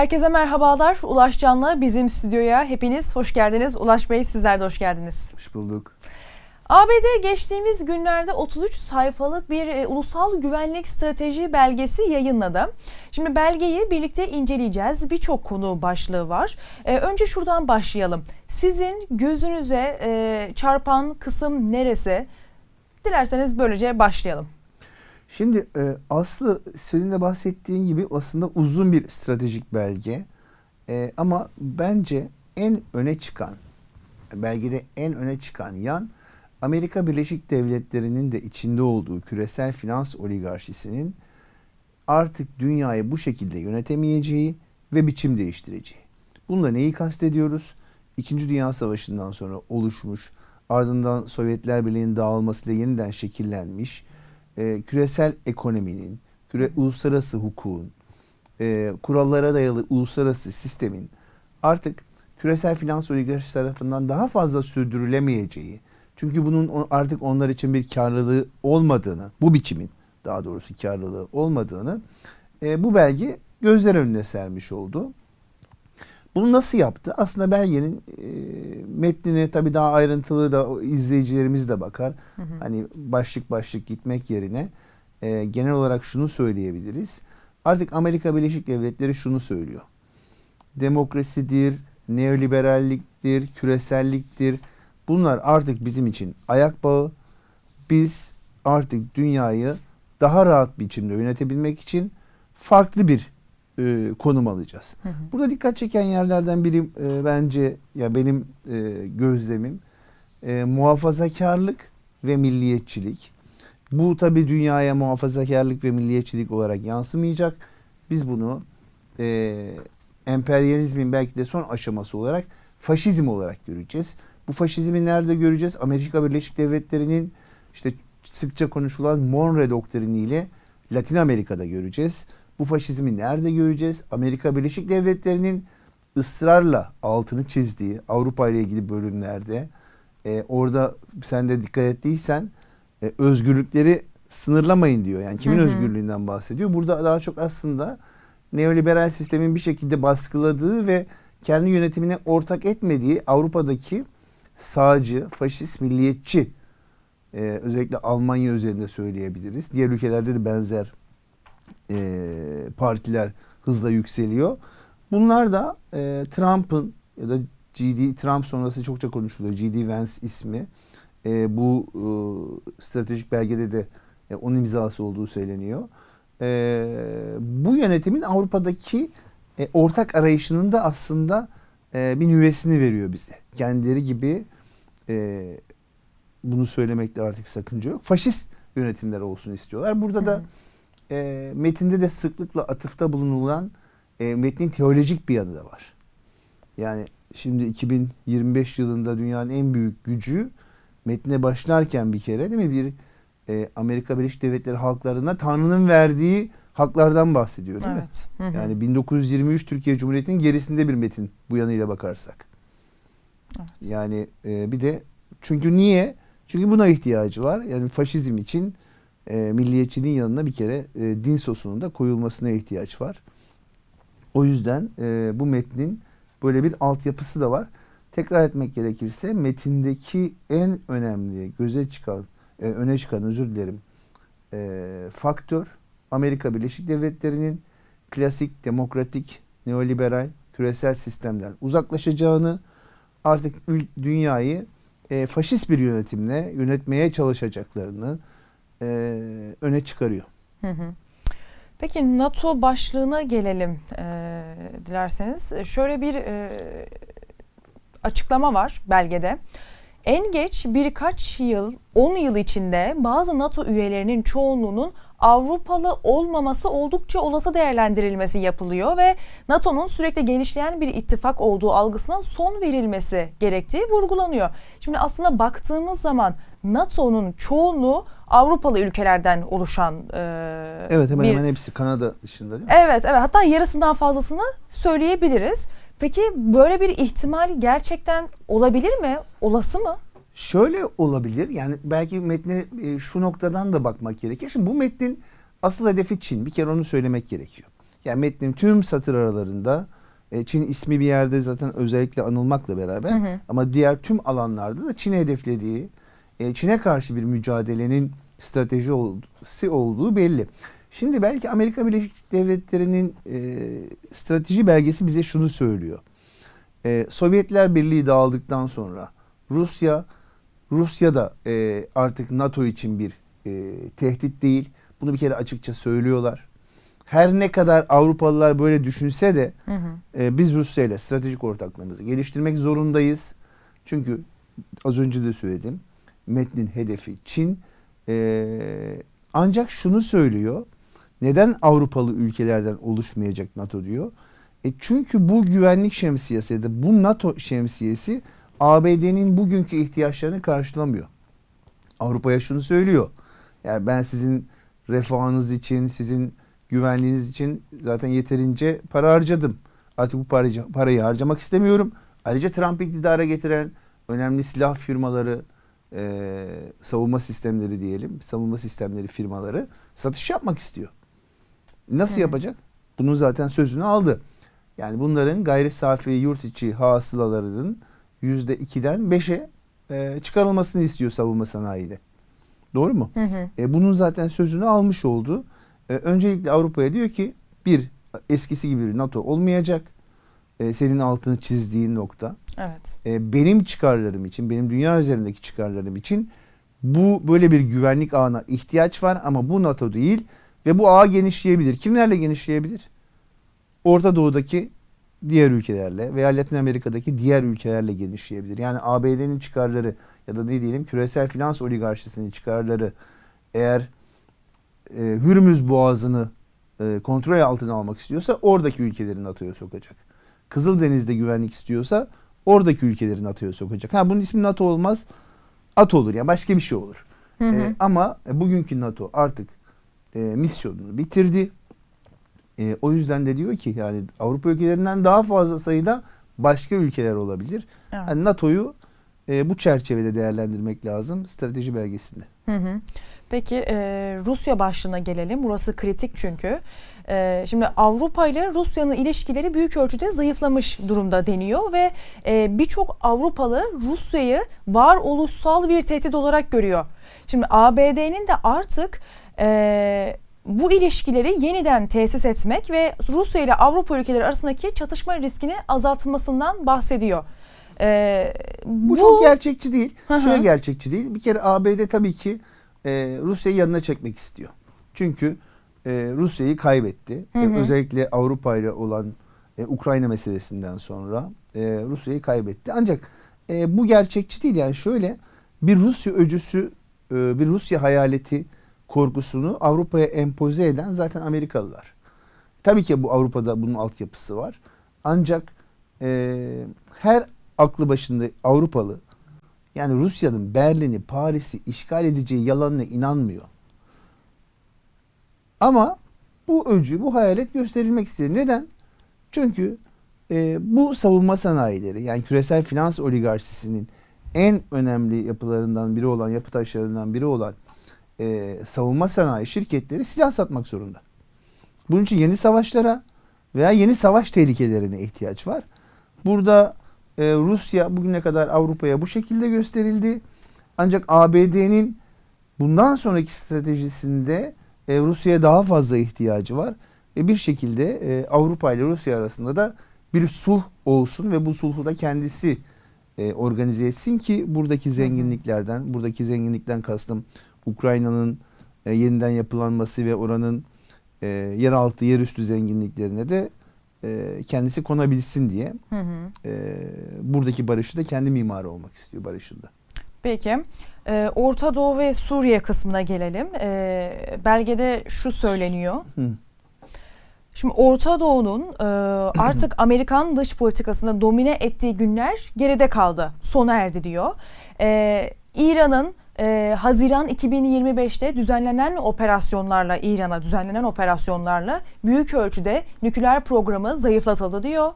Herkese merhabalar. Ulaş Can'la bizim stüdyoya hepiniz hoş geldiniz. Ulaş Bey sizler de hoş geldiniz. Hoş bulduk. ABD geçtiğimiz günlerde 33 sayfalık bir e, ulusal güvenlik strateji belgesi yayınladı. Şimdi belgeyi birlikte inceleyeceğiz. Birçok konu başlığı var. E, önce şuradan başlayalım. Sizin gözünüze e, çarpan kısım neresi? Dilerseniz böylece başlayalım. Şimdi e, Aslı senin de bahsettiğin gibi aslında uzun bir stratejik belge. E, ama bence en öne çıkan, belgede en öne çıkan yan Amerika Birleşik Devletleri'nin de içinde olduğu küresel finans oligarşisinin artık dünyayı bu şekilde yönetemeyeceği ve biçim değiştireceği. Bununla neyi kastediyoruz? İkinci Dünya Savaşı'ndan sonra oluşmuş, ardından Sovyetler Birliği'nin dağılmasıyla yeniden şekillenmiş, e, küresel ekonominin, küre, uluslararası hukukun, e, kurallara dayalı uluslararası sistemin artık küresel finans oligarşisi tarafından daha fazla sürdürülemeyeceği, çünkü bunun artık onlar için bir karlılığı olmadığını, bu biçimin daha doğrusu karlılığı olmadığını e, bu belge gözler önüne sermiş oldu. Bunu nasıl yaptı? Aslında belgenin e, metnine tabii daha ayrıntılı da izleyicilerimiz de bakar. Hı hı. Hani başlık başlık gitmek yerine e, genel olarak şunu söyleyebiliriz. Artık Amerika Birleşik Devletleri şunu söylüyor. Demokrasidir, neoliberalliktir, küreselliktir. Bunlar artık bizim için ayak bağı. Biz artık dünyayı daha rahat biçimde yönetebilmek için farklı bir e, konum alacağız. Hı hı. Burada dikkat çeken yerlerden biri e, bence ya benim e, gözlemim e, muhafazakarlık ve milliyetçilik. Bu tabi dünyaya muhafazakarlık ve milliyetçilik olarak yansımayacak. Biz bunu e, emperyalizmin belki de son aşaması olarak faşizm olarak göreceğiz. Bu faşizmi nerede göreceğiz? Amerika Birleşik Devletleri'nin işte sıkça konuşulan Monroe doktriniyle Latin Amerika'da göreceğiz. Bu faşizmi nerede göreceğiz? Amerika Birleşik Devletleri'nin ısrarla altını çizdiği Avrupa ile ilgili bölümlerde e, orada sen de dikkat ettiysen e, özgürlükleri sınırlamayın diyor. Yani kimin hı hı. özgürlüğünden bahsediyor? Burada daha çok aslında neoliberal sistemin bir şekilde baskıladığı ve kendi yönetimine ortak etmediği Avrupa'daki sağcı, faşist, milliyetçi e, özellikle Almanya üzerinde söyleyebiliriz. Diğer ülkelerde de benzer e, partiler hızla yükseliyor. Bunlar da e, Trump'ın ya da GD Trump sonrası çokça konuşuluyor. GD Vance ismi. E, bu e, stratejik belgede de e, onun imzası olduğu söyleniyor. E, bu yönetimin Avrupa'daki e, ortak arayışının da aslında e, bir nüvesini veriyor bize. Kendileri gibi e, bunu söylemekte artık sakınca yok. Faşist yönetimler olsun istiyorlar. Burada da e, metinde de sıklıkla atıfta bulunulan e, metnin teolojik bir yanı da var. Yani şimdi 2025 yılında dünyanın en büyük gücü metne başlarken bir kere değil mi bir e, Amerika Birleşik Devletleri halklarına Tanrı'nın verdiği haklardan bahsediyor değil evet. mi? Hı hı. Yani 1923 Türkiye Cumhuriyeti'nin gerisinde bir metin bu yanıyla bakarsak. Evet. Yani e, bir de çünkü niye? Çünkü buna ihtiyacı var. Yani faşizm için e, milliyetçiliğin yanına bir kere e, din sosunun da koyulmasına ihtiyaç var. O yüzden e, bu metnin böyle bir altyapısı da var. Tekrar etmek gerekirse metindeki en önemli göze çıkan, e, öne çıkan özür dilerim e, faktör Amerika Birleşik Devletleri'nin klasik, demokratik, neoliberal, küresel sistemden uzaklaşacağını, artık dünyayı e, faşist bir yönetimle yönetmeye çalışacaklarını, e, öne çıkarıyor. Hı hı. Peki NATO başlığına gelelim e, dilerseniz. Şöyle bir e, açıklama var belgede. En geç birkaç yıl, 10 yıl içinde bazı NATO üyelerinin çoğunluğunun Avrupalı olmaması oldukça olası değerlendirilmesi yapılıyor ve NATO'nun sürekli genişleyen bir ittifak olduğu algısına son verilmesi gerektiği vurgulanıyor. Şimdi aslında baktığımız zaman NATO'nun çoğunluğu Avrupalı ülkelerden oluşan e, Evet hemen bir... hemen hepsi Kanada dışında değil mi? Evet evet hatta yarısından fazlasını söyleyebiliriz. Peki böyle bir ihtimal gerçekten olabilir mi? Olası mı? Şöyle olabilir. Yani belki metne e, şu noktadan da bakmak gerekir. Şimdi bu metnin asıl hedefi Çin. Bir kere onu söylemek gerekiyor. Yani metnin tüm satır aralarında e, Çin ismi bir yerde zaten özellikle anılmakla beraber Hı hı. ama diğer tüm alanlarda da Çin'e hedeflediği, e, Çin'e karşı bir mücadelenin strateji olduğu, olduğu belli. Şimdi belki Amerika Birleşik Devletleri'nin e, strateji belgesi bize şunu söylüyor. E, Sovyetler Birliği dağıldıktan sonra Rusya Rusya da e, artık NATO için bir e, tehdit değil. Bunu bir kere açıkça söylüyorlar. Her ne kadar Avrupalılar böyle düşünse de Hı hı. e, biz Rusya ile stratejik ortaklığımızı geliştirmek zorundayız. Çünkü az önce de söyledim. Metnin hedefi Çin. E, ancak şunu söylüyor. Neden Avrupalı ülkelerden oluşmayacak NATO diyor. E çünkü bu güvenlik şemsiyesi ya da bu NATO şemsiyesi ABD'nin bugünkü ihtiyaçlarını karşılamıyor. Avrupa'ya şunu söylüyor. Yani ben sizin refahınız için, sizin güvenliğiniz için zaten yeterince para harcadım. Artık bu parayı, parayı harcamak istemiyorum. Ayrıca Trump iktidara getiren önemli silah firmaları, e, savunma sistemleri diyelim, savunma sistemleri firmaları satış yapmak istiyor. Nasıl Hı. yapacak? Bunun zaten sözünü aldı. Yani bunların gayri safi yurt içi hasılalarının yüzde ikiden beşe e, çıkarılmasını istiyor savunma sanayide. Doğru mu? Hı hı. E, bunun zaten sözünü almış oldu. E, öncelikle Avrupa'ya diyor ki bir eskisi gibi bir NATO olmayacak. E, senin altını çizdiğin nokta. Evet. E, benim çıkarlarım için, benim dünya üzerindeki çıkarlarım için bu böyle bir güvenlik ağına ihtiyaç var ama bu NATO değil ve bu ağ genişleyebilir. Kimlerle genişleyebilir? Orta Doğu'daki diğer ülkelerle veya Latin Amerika'daki diğer ülkelerle genişleyebilir. Yani ABD'nin çıkarları ya da ne diyelim küresel finans oligarşisinin çıkarları eğer e, Hürmüz Boğazı'nı e, kontrol altına almak istiyorsa oradaki ülkelerin NATO'ya sokacak. Kızıldeniz'de güvenlik istiyorsa oradaki ülkelerin NATO'ya sokacak. Ha bunun ismi NATO olmaz. AT olur yani başka bir şey olur. Hı hı. E, ama bugünkü NATO artık e, misyonunu bitirdi. E, o yüzden de diyor ki yani Avrupa ülkelerinden daha fazla sayıda başka ülkeler olabilir. Evet. Yani NATO'yu e, bu çerçevede değerlendirmek lazım strateji belgesinde. Hı hı. Peki e, Rusya başlığına gelelim. Burası kritik çünkü. E, şimdi Avrupa ile Rusya'nın ilişkileri büyük ölçüde zayıflamış durumda deniyor ve e, birçok Avrupalı Rusya'yı varoluşsal bir tehdit olarak görüyor. Şimdi ABD'nin de artık e, bu ilişkileri yeniden tesis etmek ve Rusya ile Avrupa ülkeleri arasındaki çatışma riskini azaltmasından bahsediyor. E, Bu, çok gerçekçi değil. Şöyle gerçekçi değil. Bir kere ABD tabii ki e, Rusya'yı yanına çekmek istiyor. Çünkü e, Rusya'yı kaybetti. Hı E, hı. özellikle Avrupa ile olan e, Ukrayna meselesinden sonra e, Rusya'yı kaybetti. Ancak e, bu gerçekçi değil. Yani şöyle bir Rusya öcüsü, e, bir Rusya hayaleti korkusunu Avrupa'ya empoze eden zaten Amerikalılar. Tabii ki bu Avrupa'da bunun altyapısı var. Ancak e, her aklı başında Avrupalı yani Rusya'nın Berlin'i, Paris'i işgal edeceği yalanına inanmıyor. Ama bu öcü, bu hayalet gösterilmek ister. Neden? Çünkü e, bu savunma sanayileri yani küresel finans oligarşisinin en önemli yapılarından biri olan, yapı taşlarından biri olan e, savunma sanayi şirketleri silah satmak zorunda. Bunun için yeni savaşlara veya yeni savaş tehlikelerine ihtiyaç var. Burada e, Rusya bugüne kadar Avrupa'ya bu şekilde gösterildi. Ancak ABD'nin bundan sonraki stratejisinde e, Rusya'ya daha fazla ihtiyacı var. Ve bir şekilde e, Avrupa ile Rusya arasında da bir sulh olsun ve bu sulhu da kendisi e, organize etsin ki buradaki zenginliklerden, buradaki zenginlikten kastım Ukrayna'nın e, yeniden yapılanması ve oranın e, yeraltı, yerüstü zenginliklerine de e, kendisi konabilsin diye Hı hı. e, buradaki barışı da kendi mimarı olmak istiyor barışında. Peki. Ee, Orta Doğu ve Suriye kısmına gelelim. Ee, belgede şu söyleniyor. Hı. Şimdi Orta Doğu'nun e, artık Amerikan dış politikasını domine ettiği günler geride kaldı, sona erdi diyor. Ee, İran'ın e, Haziran 2025'te düzenlenen operasyonlarla İran'a düzenlenen operasyonlarla büyük ölçüde nükleer programı zayıflatıldı diyor.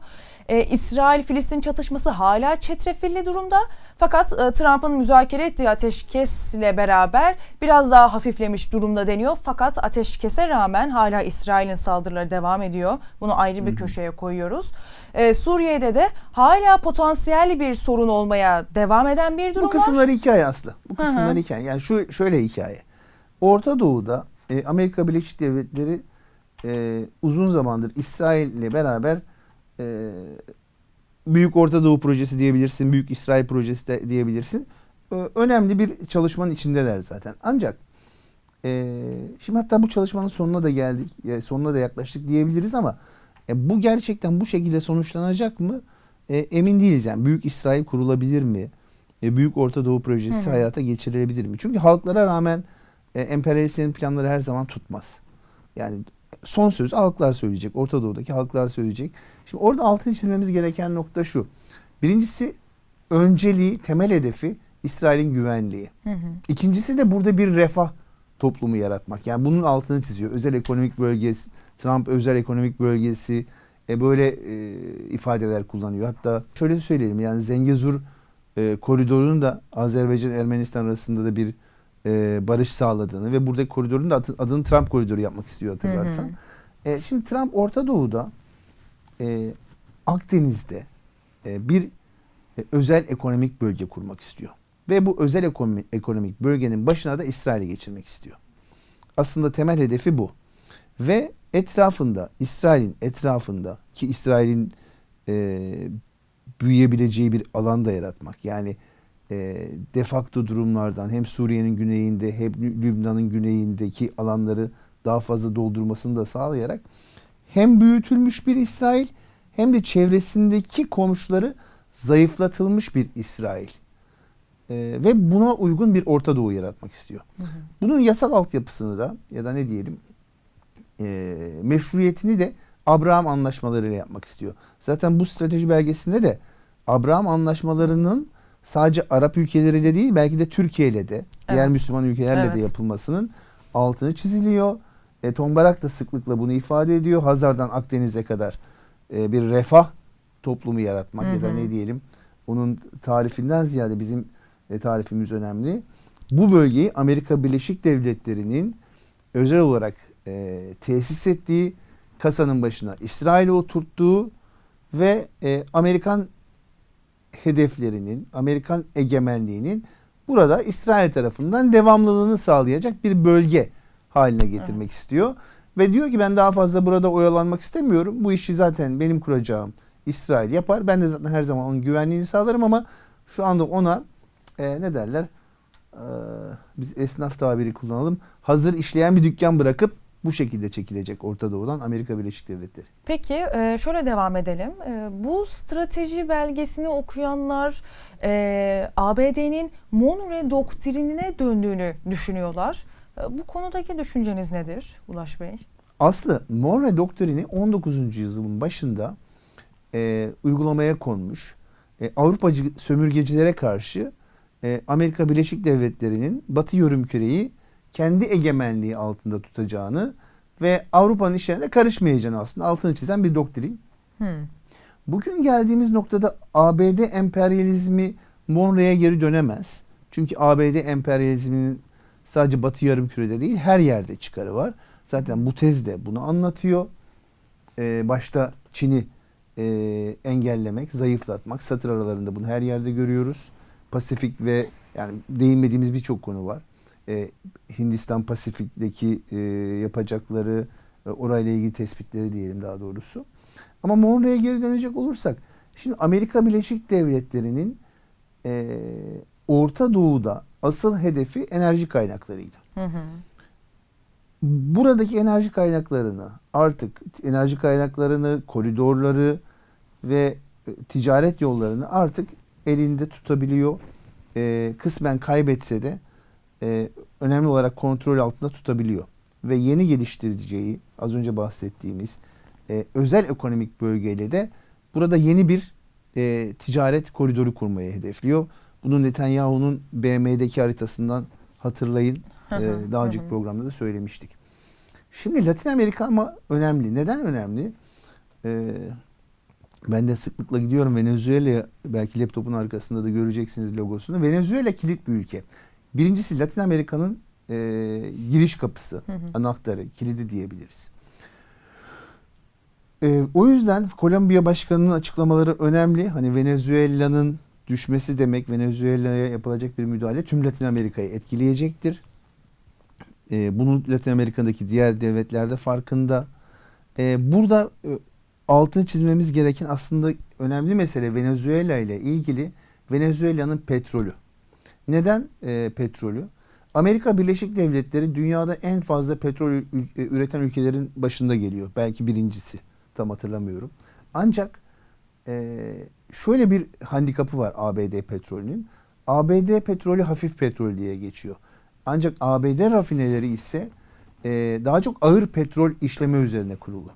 E, İsrail-Filistin çatışması hala çetrefilli durumda. Fakat e, Trump'ın müzakere ettiği ateşkesle beraber biraz daha hafiflemiş durumda deniyor. Fakat ateşkese rağmen hala İsrail'in saldırıları devam ediyor. Bunu ayrı bir köşeye koyuyoruz. E, Suriye'de de hala potansiyel bir sorun olmaya devam eden bir durum Bu var. kısımları hikaye Aslı. Bu kısımları hikaye. Yani şu şöyle hikaye. Orta Doğu'da e, Amerika Birleşik Devletleri e, uzun zamandır İsrail ile beraber e, Büyük Orta Doğu Projesi diyebilirsin, Büyük İsrail Projesi de diyebilirsin. E, önemli bir çalışmanın içindeler zaten. Ancak e, şimdi hatta bu çalışmanın sonuna da geldik, e, sonuna da yaklaştık diyebiliriz ama e, bu gerçekten bu şekilde sonuçlanacak mı? E, emin değiliz yani. Büyük İsrail kurulabilir mi? E, Büyük Orta Doğu Projesi Hı hı. hayata geçirilebilir mi? Çünkü halklara rağmen e, emperyalistlerin planları her zaman tutmaz. Yani son söz halklar söyleyecek. Orta Doğu'daki halklar söyleyecek. Şimdi orada altını çizmemiz gereken nokta şu. Birincisi önceliği, temel hedefi İsrail'in güvenliği. Hı hı. İkincisi de burada bir refah toplumu yaratmak. Yani bunun altını çiziyor. Özel ekonomik bölgesi, Trump özel ekonomik bölgesi e, böyle e, ifadeler kullanıyor. Hatta şöyle söyleyelim yani Zengezur e, koridorunun da Azerbaycan Ermenistan arasında da bir e, barış sağladığını ve buradaki koridorun da adı- adını Trump koridoru yapmak istiyor hatırlarsan. Hı E, şimdi Trump Orta Doğu'da e, Akdeniz'de e, bir e, özel ekonomik bölge kurmak istiyor. Ve bu özel ekonomi, ekonomik bölgenin başına da İsrail'i geçirmek istiyor. Aslında temel hedefi bu. Ve etrafında, İsrail'in etrafında ki İsrail'in e, büyüyebileceği bir alan da yaratmak. Yani e, defakto durumlardan hem Suriye'nin güneyinde hem Lübnan'ın güneyindeki alanları daha fazla doldurmasını da sağlayarak hem büyütülmüş bir İsrail hem de çevresindeki komşuları zayıflatılmış bir İsrail. E, ve buna uygun bir Orta Doğu yaratmak istiyor. Bunun yasal altyapısını da ya da ne diyelim e, meşruiyetini de Abraham anlaşmalarıyla yapmak istiyor. Zaten bu strateji belgesinde de Abraham anlaşmalarının sadece Arap ülkeleriyle değil belki de Türkiye ile de diğer Evet. Müslüman ülkelerle Evet. de yapılmasının altını çiziliyor. E, Tom Barak da sıklıkla bunu ifade ediyor. Hazar'dan Akdeniz'e kadar e, bir refah toplumu yaratmak ya da Hı hı. ne diyelim onun tarifinden ziyade bizim e, tarifimiz önemli. Bu bölgeyi Amerika Birleşik Devletleri'nin özel olarak e, tesis ettiği kasanın başına İsrail'i oturttuğu ve e, Amerikan hedeflerinin, Amerikan egemenliğinin burada İsrail tarafından devamlılığını sağlayacak bir bölge haline getirmek Evet. istiyor. Ve diyor ki ben daha fazla burada oyalanmak istemiyorum. Bu işi zaten benim kuracağım İsrail yapar. Ben de zaten her zaman onun güvenliğini sağlarım ama şu anda ona e, ne derler? Ee, biz esnaf tabiri kullanalım. Hazır işleyen bir dükkan bırakıp bu şekilde çekilecek Orta Doğu'dan Amerika Birleşik Devletleri. Peki e, şöyle devam edelim. E, Bu strateji belgesini okuyanlar e, ABD'nin Monroe doktrinine döndüğünü düşünüyorlar. E, Bu konudaki düşünceniz nedir Ulaş Bey? Aslı Monroe doktrini 19. yüzyılın başında e, uygulamaya konmuş. E, Avrupacı sömürgecilere karşı e, Amerika Birleşik Devletleri'nin Batı Yörümküreyi kendi egemenliği altında tutacağını ve Avrupa'nın işlerine karışmayacağını aslında altını çizen bir doktrin. Hmm. Bugün geldiğimiz noktada ABD emperyalizmi Monroe'ye geri dönemez. Çünkü ABD emperyalizminin sadece Batı Yarımküre'de değil her yerde çıkarı var. Zaten bu tez de bunu anlatıyor. Ee, başta Çin'i e, engellemek, zayıflatmak. Satır aralarında bunu her yerde görüyoruz. Pasifik ve yani değinmediğimiz birçok konu var. Ee, Hindistan Pasifik'teki e, yapacakları, e, orayla ilgili tespitleri diyelim daha doğrusu. Ama Monroe'ye geri dönecek olursak, şimdi Amerika Birleşik Devletleri'nin e, Orta Doğu'da asıl hedefi enerji kaynaklarıydı. Hı hı. Buradaki enerji kaynaklarını artık enerji kaynaklarını, koridorları ve e, ticaret yollarını artık elinde tutabiliyor. E, kısmen kaybetse de e, önemli olarak kontrol altında tutabiliyor. Ve yeni geliştireceği az önce bahsettiğimiz e, özel ekonomik bölgeyle de burada yeni bir e, ticaret koridoru kurmayı hedefliyor. Bunu Netanyahu'nun BM'deki haritasından hatırlayın. Ee, daha önceki programda da söylemiştik. Şimdi Latin Amerika ama önemli. Neden önemli? Ee, ben de sıklıkla gidiyorum Venezuela'ya. Belki laptopun arkasında da göreceksiniz logosunu. Venezuela kilit bir ülke. Birincisi Latin Amerika'nın e, giriş kapısı, Hı hı. anahtarı, kilidi diyebiliriz. Ee, o yüzden Kolombiya Başkanı'nın açıklamaları önemli. Hani Venezuela'nın düşmesi demek Venezuela'ya yapılacak bir müdahale tüm Latin Amerika'yı etkileyecektir. Ee, bunun Latin Amerika'daki diğer devletler de farkında. Ee, burada e, altını çizmemiz gereken aslında önemli mesele Venezuela ile ilgili Venezuela'nın petrolü. Neden e, petrolü? Amerika Birleşik Devletleri dünyada en fazla petrol e, üreten ülkelerin başında geliyor. Belki birincisi. Tam hatırlamıyorum. Ancak e, şöyle bir handikapı var ABD petrolünün. ABD petrolü hafif petrol diye geçiyor. Ancak ABD rafineleri ise e, daha çok ağır petrol işleme üzerine kurulu.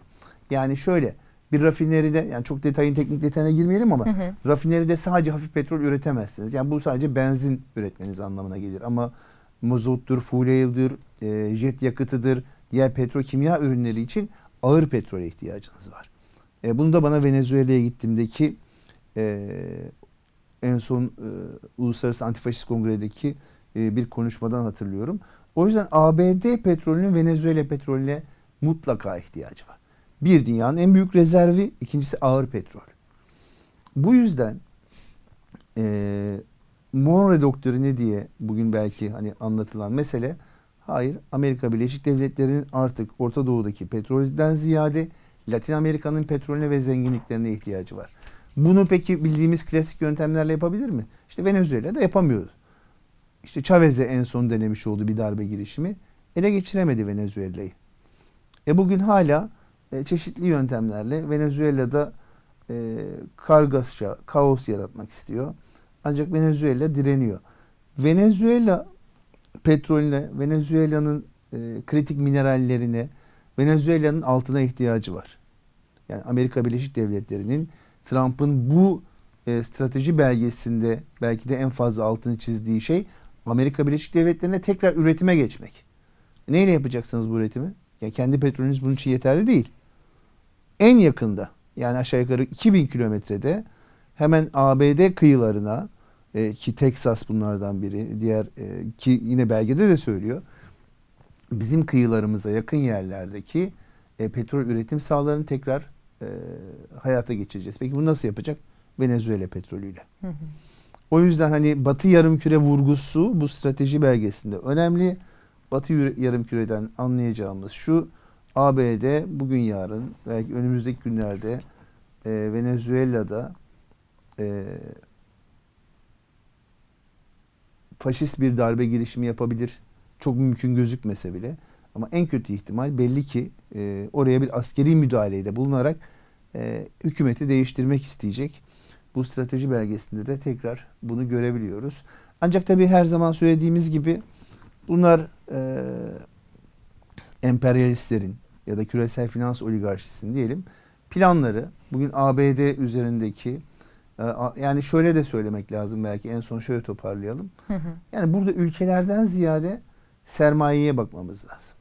Yani şöyle bir rafineride yani çok detayın teknik detayına girmeyelim ama Hı hı. rafineride sadece hafif petrol üretemezsiniz. Yani bu sadece benzin üretmeniz anlamına gelir ama mazottur, fuel'dir, e, jet yakıtıdır, diğer petrokimya ürünleri için ağır petrole ihtiyacınız var. E, bunu da bana Venezuela'ya gittiğimdeki e, en son e, Uluslararası Antifaşist Kongre'deki e, bir konuşmadan hatırlıyorum. O yüzden ABD petrolünün Venezuela petrolüne mutlaka ihtiyacı var. Bir dünyanın en büyük rezervi, ikincisi ağır petrol. Bu yüzden e, Monroe doktrini diye bugün belki hani anlatılan mesele hayır Amerika Birleşik Devletleri'nin artık Orta Doğu'daki petrolden ziyade Latin Amerika'nın petrolüne ve zenginliklerine ihtiyacı var. Bunu peki bildiğimiz klasik yöntemlerle yapabilir mi? İşte Venezuela'da yapamıyordu. İşte Chavez'e en son denemiş olduğu bir darbe girişimi ele geçiremedi Venezuela'yı. E bugün hala e, çeşitli yöntemlerle Venezuela'da e, kargaşa, kaos yaratmak istiyor. Ancak Venezuela direniyor. Venezuela petrolüne, Venezuela'nın e, kritik minerallerine, Venezuela'nın altına ihtiyacı var. Yani Amerika Birleşik Devletleri'nin Trump'ın bu e, strateji belgesinde belki de en fazla altını çizdiği şey Amerika Birleşik Devletleri'ne tekrar üretime geçmek. Neyle yapacaksınız bu üretimi? Ya kendi petrolünüz bunun için yeterli değil. En yakında yani aşağı yukarı 2000 kilometrede hemen ABD kıyılarına e, ki Texas bunlardan biri diğer e, ki yine belgede de söylüyor bizim kıyılarımıza yakın yerlerdeki e, petrol üretim sahalarını tekrar e, hayata geçireceğiz. Peki bunu nasıl yapacak? Venezuela petrolüyle. Hı hı. O yüzden hani Batı yarımküre vurgusu bu strateji belgesinde önemli. Batı yarımküreden anlayacağımız şu ABD bugün yarın belki önümüzdeki günlerde e, Venezuela'da e, faşist bir darbe girişimi yapabilir. Çok mümkün gözükmese bile. Ama en kötü ihtimal belli ki e, oraya bir askeri müdahalede bulunarak e, hükümeti değiştirmek isteyecek. Bu strateji belgesinde de tekrar bunu görebiliyoruz. Ancak tabii her zaman söylediğimiz gibi bunlar e, emperyalistlerin ya da küresel finans oligarşisinin diyelim planları bugün ABD üzerindeki e, yani şöyle de söylemek lazım belki en son şöyle toparlayalım. Hı hı. Yani burada ülkelerden ziyade sermayeye bakmamız lazım.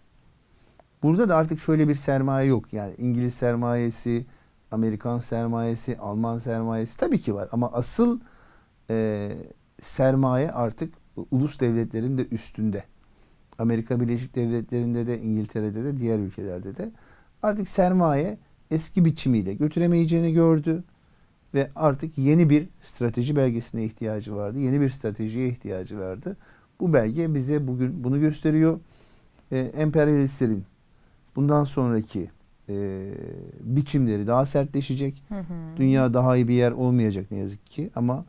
Burada da artık şöyle bir sermaye yok. Yani İngiliz sermayesi, Amerikan sermayesi, Alman sermayesi tabii ki var. Ama asıl e, sermaye artık ulus devletlerin de üstünde. Amerika Birleşik Devletleri'nde de, İngiltere'de de, diğer ülkelerde de artık sermaye eski biçimiyle götüremeyeceğini gördü ve artık yeni bir strateji belgesine ihtiyacı vardı. Yeni bir stratejiye ihtiyacı vardı. Bu belge bize bugün bunu gösteriyor. Ee, emperyalistlerin bundan sonraki e, biçimleri daha sertleşecek. Hı hı. Dünya daha iyi bir yer olmayacak ne yazık ki ama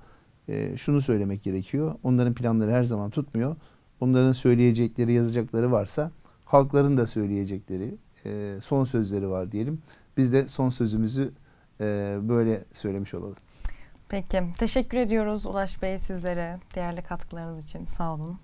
e, şunu söylemek gerekiyor. Onların planları her zaman tutmuyor. Onların söyleyecekleri, yazacakları varsa halkların da söyleyecekleri e, son sözleri var diyelim. Biz de son sözümüzü e, böyle söylemiş olalım. Peki. Teşekkür ediyoruz Ulaş Bey sizlere değerli katkılarınız için. Sağ olun.